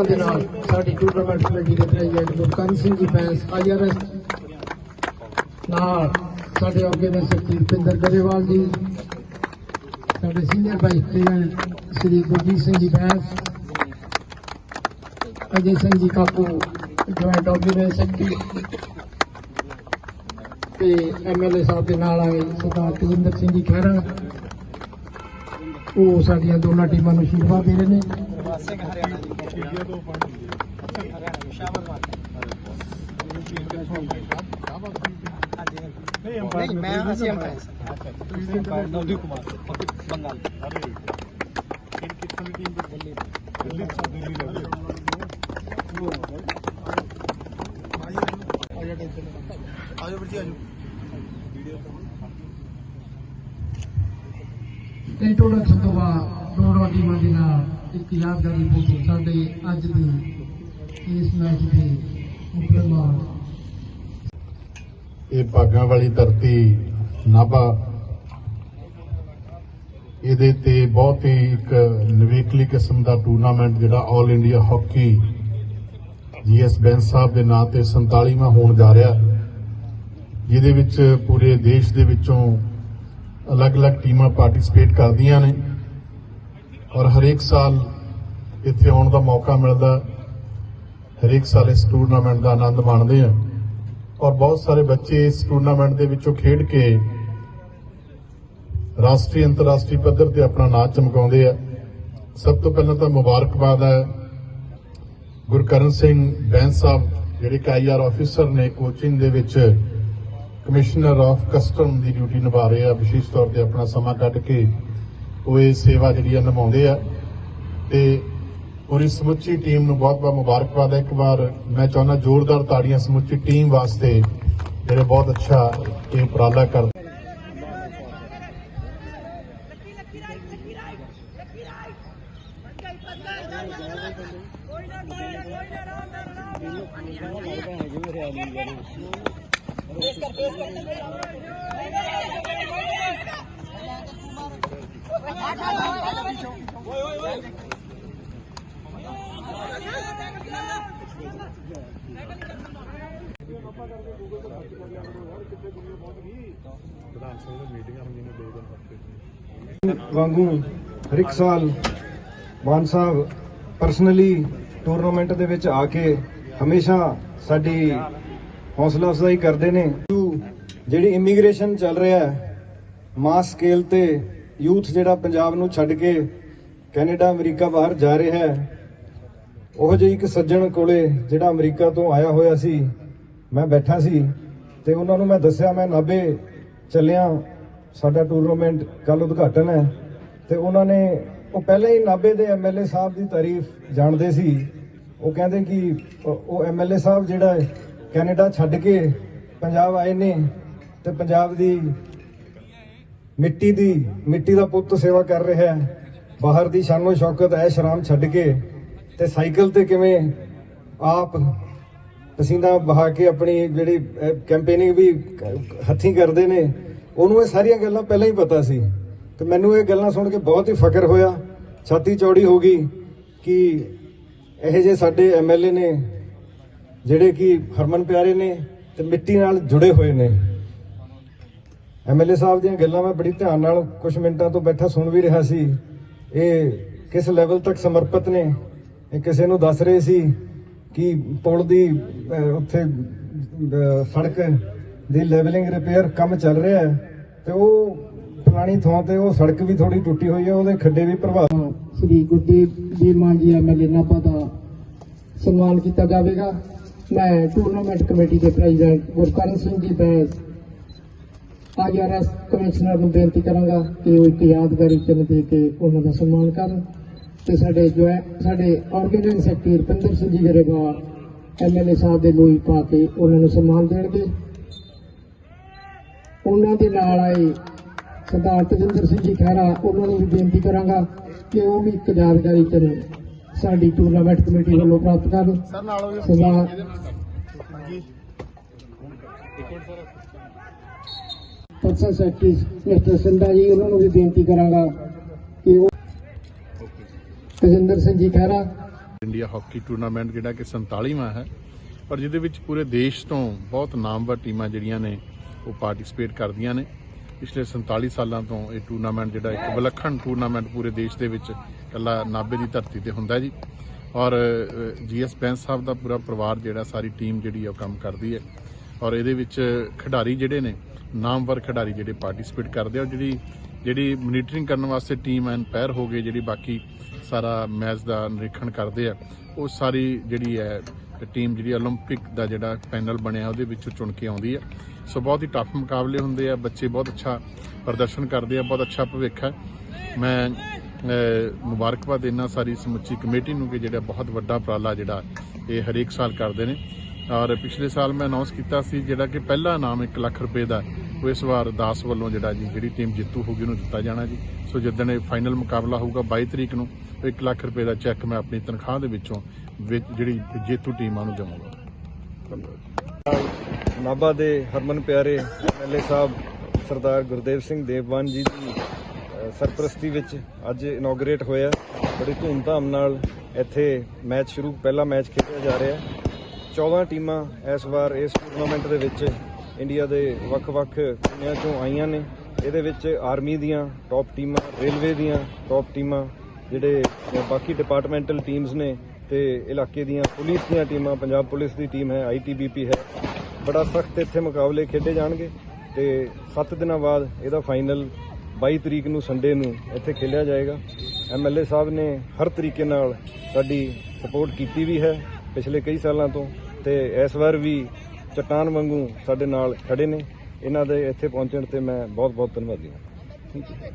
ਨਾਲ ਦੇ ਨਾਲ ਸਾਡੀ ਟੂਰਨਾਮੈਂਟ ਕਮੇਟੀ ਦੇ ਪ੍ਰੈਜ਼ੀਡੈਂਟ ਗੁਰਕਰਨ ਸਿੰਘ ਜੀ ਬੈਂਸ ਆਈਆਰਐਸ ਨਾਲ ਸਾਡੇ ਆਰਗੇਨਾਈਜ਼ਰ ਰੁਪਿੰਦਰ ਗਰੇਵਾਲ ਜੀ, ਸਾਡੇ senior vice president Shri Gurjit Singh ji Bains Ajay Singh ji Kapoo joint organizer secretary ਤੇ ਐਮਐਲਏ ਸਾਹਿਬ ਦੇ ਨਾਲ ਆਏ ਸਰਦਾਰ ਤੇਜਿੰਦਰ ਸਿੰਘ ਜੀ ਖਹਿਰਾ। ਉਹ ਸਾਡੀਆਂ ਦੋਨਾਂ ਟੀਮਾਂ ਨੂੰ ਅਸ਼ੀਰਵਾਦ ਦੇ ਰਹੇ ਨੇ। ਸਿੰਘ ਹਰਿਆਣਾ ਜੀ। ਹਰਿਆਣਾ ਸ਼ਾਮਲ ਮਾਰ ਨਹੀਂ ਮੈਂ ਅਸੀਂ ਅੰਪਾਇਰ ਨਵਦੀਪ ਕੁਮਾਰ ਬੰਗਾਲ ਆਜੋ ਵੀਰ ਜੀ ਆਜੋ। ਇੰਟਰੋਡਕਸ਼ਨ ਤੋਂ ਬਾਅਦ ਦੋਨੋਂ ਟੀਮਾਂ ਦੇ ਨਾਲ ਇੱਕ ਫੋਟੋ ਸਾਡੇ ਅੱਜ ਦੇ ਇਸ ਮੈਚ ਦੇ ਮੁੱਖ ਇਹ ਭਾਗਾਂ ਵਾਲੀ ਧਰਤੀ ਨਾਭਾ, ਇਹਦੇ ਤੇ ਬਹੁਤ ਹੀ ਇੱਕ ਨਵੇਕਲੀ ਕਿਸਮ ਦਾ ਟੂਰਨਾਮੈਂਟ ਜਿਹੜਾ 올 India hockey GS Bains sahib ਦੇ ਨਾਂ ਤੇ 47ਵਾਂ ਹੋਣ ਜਾ ਰਿਹਾ, ਜਿਹਦੇ ਵਿੱਚ ਪੂਰੇ ਦੇਸ਼ ਦੇ ਵਿੱਚੋਂ ਅਲੱਗ-ਅਲੱਗ ਟੀਮਾਂ ਪਾਰਟਿਸਿਪੇਟ ਕਰਦੀਆਂ ਨੇ। ਔਰ ਹਰੇਕ ਸਾਲ ਇੱਥੇ ਆਉਣ ਦਾ ਮੌਕਾ ਮਿਲਦਾ ਹਰੇਕ ਸਾਲ ਇਸ ਟੂਰਨਾਮੈਂਟ ਦਾ ਆਨੰਦ ਮਾਣਦੇ ਆ ਔਰ ਬਹੁਤ ਸਾਰੇ ਬੱਚੇ ਇਸ ਟੂਰਨਾਮੈਂਟ ਦੇ ਵਿੱਚੋਂ ਖੇਡ ਕੇ ਰਾਸ਼ਟਰੀ, ਅੰਤਰਰਾਸ਼ਟਰੀ ਪੱਧਰ ਤੇ ਆਪਣਾ ਨਾਮ ਚਮਕਾਉਂਦੇ ਆ। ਸਭ ਤੋਂ ਪਹਿਲਾਂ ਤਾਂ ਮੁਬਾਰਕਬਾਦ ਹੈ। ਗੁਰਕਰਨ ਸਿੰਘ ਬੈਂਸ ਸਾਹਿਬ, ਜਿਹੜੇ ਕਿ ਆਈਆਰ ਆਫੀਸਰ ਨੇ ਕੋਚਿੰਗ ਦੇ ਵਿੱਚ ਕਮਿਸ਼ਨਰ ਆਫ ਕਸਟਮ ਦੀ ਡਿਊਟੀ ਨਿਭਾ ਰਹੇ ਆ। ਵਿਸ਼ੇਸ਼ ਤੌਰ ਤੇ ਆਪਣਾ ਸਮਾਂ ਕੱਢ ਕੇ ਉਹ ਇਹ ਸੇਵਾ ਜਿਹੜੀ ਆ ਨਿਭਾਉਂਦੇ ਆ। ਤੇ ਪੂਰੀ ਸਮੁੱਚੀ ਟੀਮ ਨੂੰ ਬਹੁਤ-ਬਹੁਤ ਮੁਬਾਰਕਬਾਦ ਹੈ ਇੱਕ ਵਾਰ ਮੈਂ ਚਾਹੁੰਦਾ ਜ਼ੋਰਦਾਰ ਤਾੜੀਆਂ ਸਮੁੱਚੀ ਟੀਮ ਵਾਸਤੇ ਜਿਹੜੇ ਬਹੁਤ ਅੱਛਾ ਇਹ ਉਪਰਾਲਾ ਕਰਦੇ ਵਾਂਗੂ ਹਰ ਇੱਕ ਸਾਲ ਮਾਨ ਸਾਹਿਬ ਪਰਸਨਲੀ ਟੂਰਨਾਮੈਂਟ ਦੇ ਵਿੱਚ ਆ ਕੇ ਹਮੇਸ਼ਾ ਸਾਡੀ ਹੌਸਲਾ ਅਫਜ਼ਾਈ ਕਰਦੇ ਨੇ। ਜਿਹੜੀ ਇਮੀਗ੍ਰੇਸ਼ਨ ਚੱਲ ਰਿਹਾ ਹੈ ਮਾਸ ਸਕੇਲ ਤੇ ਯੂਥ ਜਿਹੜਾ ਪੰਜਾਬ ਨੂੰ ਛੱਡ ਕੇ ਕੈਨੇਡਾ, ਅਮਰੀਕਾ ਬਾਹਰ ਜਾ ਰਿਹਾ ਹੈ, ਉਹ ਜਿਹੀ ਇੱਕ ਸੱਜਣ ਕੋਲੇ ਜਿਹੜਾ ਅਮਰੀਕਾ ਤੋਂ ਆਇਆ ਹੋਇਆ ਸੀ, ਮੈਂ ਬੈਠਾ ਸੀ ਤੇ ਉਹਨਾਂ ਨੂੰ ਮੈਂ ਦੱਸਿਆ, ਮੈਂ ਨਾਭੇ ਚੱਲਿਆ, ਸਾਡਾ ਟੂਰਨਾਮੈਂਟ ਕੱਲ ਉਦਘਾਟਨ ਹੈ ਤੇ ਉਹਨਾਂ ਨੇ, ਉਹ ਪਹਿਲਾਂ ਹੀ ਨਾਭੇ ਦੇ ਐਮਐਲਏ ਸਾਹਿਬ ਦੀ ਤਾਰੀਫ ਜਾਣਦੇ ਸੀ, ਉਹ ਕਹਿੰਦੇ ਕਿ ਉਹ- ਉਹ ਐਮਐਲਏ ਸਾਹਿਬ ਜਿਹੜਾ ਕੈਨੇਡਾ ਛੱਡ ਕੇ ਪੰਜਾਬ ਆਏ ਨੇ ਤੇ ਪੰਜਾਬ ਦੀ ਮਿੱਟੀ ਦੀ, ਮਿੱਟੀ ਦਾ ਪੁੱਤ ਸੇਵਾ ਕਰ ਰਿਹਾ ਹੈ। ਬਾਹਰ ਦੀ ਸ਼ਾਨੋ ਸ਼ੌਕਤ ਐਸ਼ ਸ਼ਰਾਮ ਛੱਡ ਕੇ। ਤੇ ਸਾਈਕਲ ਤੇ ਕਿਵੇਂ ਆਪ ਪਸੀਨਾ ਬਹਾ ਕੇ ਆਪਣੀ ਜਿਹੜੀ ਕੈਂਪੇਨਿੰਗ ਵੀ ਹੱਥੀਂ ਕਰਦੇ ਨੇ, ਉਹਨੂੰ ਇਹ ਸਾਰੀਆਂ ਗੱਲਾਂ ਪਹਿਲਾਂ ਹੀ ਪਤਾ ਸੀ। ਤੇ ਮੈਨੂੰ ਇਹ ਗੱਲਾਂ ਸੁਣ ਕੇ ਬਹੁਤ ਹੀ ਫਕਰ ਹੋਇਆ। ਛਾਤੀ ਚੌੜੀ ਹੋ ਗਈ ਕਿ ਇਹ ਜੇ ਸਾਡੇ ਐਮਐਲਏ ਨੇ, ਜਿਹੜੇ ਕਿ ਹਰਮਨ ਪਿਆਰੇ ਨੇ ਤੇ ਮਿੱਟੀ ਨਾਲ ਜੁੜੇ ਹੋਏ ਨੇ। ਐਮਐਲਏ ਸਾਹਿਬ ਦੀਆਂ ਗੱਲਾਂ ਮੈਂ ਬੜੀ ਧਿਆਨ ਨਾਲ ਕੁਝ ਮਿੰਟਾਂ ਤੋਂ ਬੈਠਾ ਸੁਣ ਵੀ ਰਿਹਾ ਸੀ। ਇਹ ਕਿਸ ਲੈਵਲ ਤੱਕ ਸਮਰਪਿਤ ਨੇ? ਇਹ ਕਿਸੇ ਨੂੰ ਦੱਸ ਰਹੇ ਸੀ ਕਿ ਪੁਲ ਦੀ ਉੱਥੇ ਸੜਕ ਦੀ ਲੈਵਲਿੰਗ ਰਿਪੇਅਰ ਕੰਮ ਚੱਲ ਰਿਹਾ ਹੈ ਤੇ ਉਹ ਪੁਰਾਣੀ ਥਾਂ ਤੇ ਉਹ ਸੜਕ ਵੀ ਥੋੜੀ ਟੁੱਟੀ ਹੋਈ ਹੈ, ਉਹਦੇ ਖੱਡੇ ਵੀ ਪ੍ਰਭਾਵਿਤ ਸ੍ਰੀ ਗੁਰਦੇਵ ਜੀ ਮਾਨ ਜੀ ਐਮਐਲਏ ਨਾਭਾ ਦਾ ਸਨਮਾਨ ਕੀਤਾ ਜਾਵੇਗਾ। ਮੈਂ ਟੂਰਨਾਮੈਂਟ ਕਮੇਟੀ ਦੇ president Gurkaran Singh ji Bains IRS commissioner ਨੂੰ ਬੇਨਤੀ ਕਰਾਂਗਾ ਕਿ ਉਹ ਇੱਕ ਯਾਦਗਾਰੀ ਚਿੰਨ੍ਹ ਦੇ ਕੇ ਉਹਨਾਂ ਦਾ ਸਨਮਾਨ ਕਰਨ ਤੇ ਸਾਡੇ ਜੋ ਹੈ ਸਾਡੇ organising secretary Rupinder Singh ji Grewal MLA sahib ਦੇ ਲੋਈ ਪਾ ਕੇ ਉਹਨਾਂ ਨੂੰ ਸਨਮਾਨ ਦੇਣਗੇ। ਉਹਨਾਂ ਦੇ ਨਾਲ ਆਏ ਸਰਦਾਰ ਤਜਿੰਦਰ ਸਿੰਘ ਜੀ ਖਹਿਰਾ ਉਹਨਾਂ ਨੂੰ ਵੀ ਬੇਨਤੀ ਕਰਾਂਗਾ ਕਿ ਉਹ ਵੀ ਇੱਕ ਯਾਦਗਾਰੀ ਚਿੰਨ੍ਹ ਸਾਡੀ ਟੂਰਨਾਮੈਂਟ ਕਮੇਟੀ ਵੱਲੋਂ ਪ੍ਰਾਪਤ ਕਰਨ। ਸਰ ਨਾਲ ਹੋ ਸਰਦਾਰ ਹਾਂਜੀ। Person secretary mister Sindha ji, ਉਹਨਾਂ ਨੂੰ ਵੀ ਬੇਨਤੀ ਕਰਾਂਗਾ ਕਿ ਉਹ Tajinder Singh ji Khaira India hockey tournament ਜਿਹੜਾ ਕਿ 47ਵਾਂ ਹੈ ਪਰ ਜਿਹਦੇ ਵਿੱਚ ਪੂਰੇ ਦੇਸ਼ ਤੋਂ ਬਹੁਤ ਨਾਮਵਰ ਟੀਮਾਂ ਜਿਹੜੀਆਂ ਨੇ, ਉਹ ਪਾਰਟਿਸਿਪੇਟ ਕਰਦੀਆਂ ਨੇ। ਪਿਛਲੇ 47 ਸਾਲਾਂ ਤੋਂ ਇਹ ਟੂਰਨਾਮੈਂਟ ਜਿਹੜਾ ਇੱਕ ਵਿਲੱਖਣ ਟੂਰਨਾਮੈਂਟ ਪੂਰੇ ਦੇਸ਼ ਦੇ ਵਿੱਚ ਇਕੱਲਾ ਨਾਭੇ ਦੀ ਧਰਤੀ ਤੇ ਹੁੰਦਾ ਜੀ। ਔਰ ਜੀਐਸ ਬੈਂਸ ਸਾਹਿਬ ਦਾ ਪੂਰਾ ਪਰਿਵਾਰ ਜਿਹੜਾ ਸਾਰੀ ਟੀਮ ਜਿਹੜੀ ਉਹ ਕੰਮ ਕਰਦੀ ਹੈ। ਔਰ ਇਹਦੇ ਵਿੱਚ ਖਿਡਾਰੀ ਜਿਹੜੇ ਨੇ ਨਾਮਵਰ ਖਿਡਾਰੀ ਜਿਹੜੇ ਪਾਰਟਿਸਿਪੇਟ ਕਰਦੇ ਆ ਔਰ ਜਿਹੜੀ ਜਿਹੜੀ ਮੋਨੀਟਰਿੰਗ ਕਰਨ ਵਾਸਤੇ ਟੀਮ ਐਨਪਾਇਰ ਹੋ ਗਏ ਜਿਹੜੀ ਬਾਕੀ ਸਾਰਾ ਮੈਚ ਦਾ ਨਿਰੀਖਣ ਕਰਦੇ ਆ ਉਹ ਸਾਰੀ ਜਿਹੜੀ ਹੈ ਟੀਮ ਜਿਹੜੀ 올림픽 ਦਾ ਜਿਹੜਾ ਪੈਨਲ ਬਣਿਆ ਉਹਦੇ ਵਿੱਚੋਂ ਚੁਣ ਕੇ ਆਉਂਦੀ ਹੈ ਸੋ ਬਹੁਤ ਹੀ ਟਫ ਮੁਕਾਬਲੇ ਹੁੰਦੇ ਆ ਬੱਚੇ ਬਹੁਤ ਅੱਛਾ ਪ੍ਰਦਰਸ਼ਨ ਕਰਦੇ ਆ ਬਹੁਤ ਅੱਛਾ ਭਵਿੱਖ ਹੈ ਮੈਂ ਅਹ, ਮੁਬਾਰਕਬਾਦ ਦੇਣਾ ਸਾਰੀ ਸਮੁੱਚੀ ਕਮੇਟੀ ਨੂੰ ਕਿ ਜਿਹੜਾ ਬਹੁਤ ਵੱਡਾ ਉਪਰਾਲਾ ਜਿਹੜਾ ਇਹ ਹਰੇਕ ਸਾਲ ਕਰਦੇ ਨੇ ਔਰ ਪਿਛਲੇ ਸਾਲ ਮੈਂ ਅਨਾਉਂਸ ਕੀਤਾ ਸੀ ਜਿਹੜਾ ਕਿ ਪਹਿਲਾ ਇਨਾਮ 1 ਲੱਖ ਰੁਪਏ ਦਾ ਉਹ ਇਸ ਵਾਰ ਦਾਸ ਵੱਲੋਂ ਜਿਹੜਾ ਜੀ, ਜਿਹੜੀ ਟੀਮ ਜਿੱਤੂ ਹੋਊਗੀ ਉਹਨੂੰ ਦਿੱਤਾ ਜਾਣਾ ਜੀ। ਸੋ ਜਿੱਦਣ ਇਹ ਫਾਈਨਲ ਮੁਕਾਬਲਾ ਹੋਊਗਾ 22 ਤਰੀਕ ਨੂੰ 1 ਲੱਖ ਰੁਪਏ ਦਾ ਚੈੱਕ ਮੈਂ ਆਪਣੀ ਤਨਖਾਹ ਦੇ ਵਿੱਚੋਂ ਜਿਹੜੀ ਜੇਤੂ ਟੀਮਾਂ ਨੂੰ ਦੇਵਾਂਗਾ। ਨਾਭਾ ਦੇ ਹਰਮਨ ਪਿਆਰੇ ਐਮਐਲਏ ਸਾਹਿਬ ਸਰਦਾਰ ਗੁਰਦੇਵ ਸਿੰਘ ਦੇਵਵਾਨ ਜੀ ਦੀ ਸਰਪ੍ਰਸਤੀ ਵਿੱਚ ਅੱਜ ਇਨੋਗਰੇਟ ਹੋਇਆ। ਬੜੀ ਧੂਮਧਾਮ ਨਾਲ ਇੱਥੇ ਮੈਚ ਸ਼ੁਰੂ, ਪਹਿਲਾ ਮੈਚ ਖੇਡਿਆ ਜਾ ਰਿਹਾ। ਹੈ 14 ਟੀਮਾਂ ਇਸ ਵਾਰ ਇਸ ਟੂਰਨਾਮੈਂਟ ਦੇ ਵਿੱਚ ਇੰਡੀਆ ਦੇ ਵੱਖ-ਵੱਖ ਕੋਨਿਆਂ ਚੋਂ ਆਈਆਂ ਨੇ। ਇਹਦੇ ਵਿੱਚ ਆਰਮੀ ਦੀਆਂ ਟੌਪ ਟੀਮਾਂ ਰੇਲਵੇ ਦੀਆਂ ਟੌਪ ਟੀਮਾਂ, ਜਿਹੜੇ ਬਾਕੀ ਡਿਪਾਰਟਮੈਂਟਲ ਟੀਮਸ ਨੇ ਤੇ ਇਲਾਕੇ ਦੀਆਂ ਪੁਲਿਸ ਦੀਆਂ ਟੀਮਾਂ, ਪੰਜਾਬ ਪੁਲਿਸ ਦੀ ਟੀਮ ਹੈ ਆਈਟੀਬੀਪੀ ਹੈ। ਬੜਾ ਸਖਤ ਇੱਥੇ ਮੁਕਾਬਲੇ ਖੇਡੇ ਜਾਣਗੇ ਤੇ 7 ਦਿਨਾਂ ਬਾਅਦ ਇਹਦਾ ਫਾਈਨਲ 22 ਤਰੀਕ ਨੂੰ ਸੰਡੇ ਨੂੰ ਇੱਥੇ ਖੇਡਿਆ ਜਾਏਗਾ। ਐਮਐਲਏ ਸਾਹਿਬ ਨੇ ਹਰ ਤਰੀਕੇ ਨਾਲ ਸਾਡੀ ਸਪੋਰਟ ਕੀਤੀ ਵੀ ਹੈ ਪਿਛਲੇ ਕਈ ਸਾਲਾਂ ਤੋਂ। ਤੇ ਇਸ ਵਾਰ ਵੀ ਚਟਾਨ ਵਾਂਗੂ ਸਾਡੇ ਨਾਲ ਖੜੇ ਨੇ। ਇਹਨਾਂ ਦੇ ਇੱਥੇ ਪਹੁੰਚਣ ਤੇ ਮੈਂ ਬਹੁਤ ਬਹੁਤ ਧੰਨਵਾਦੀ ਹਾਂ।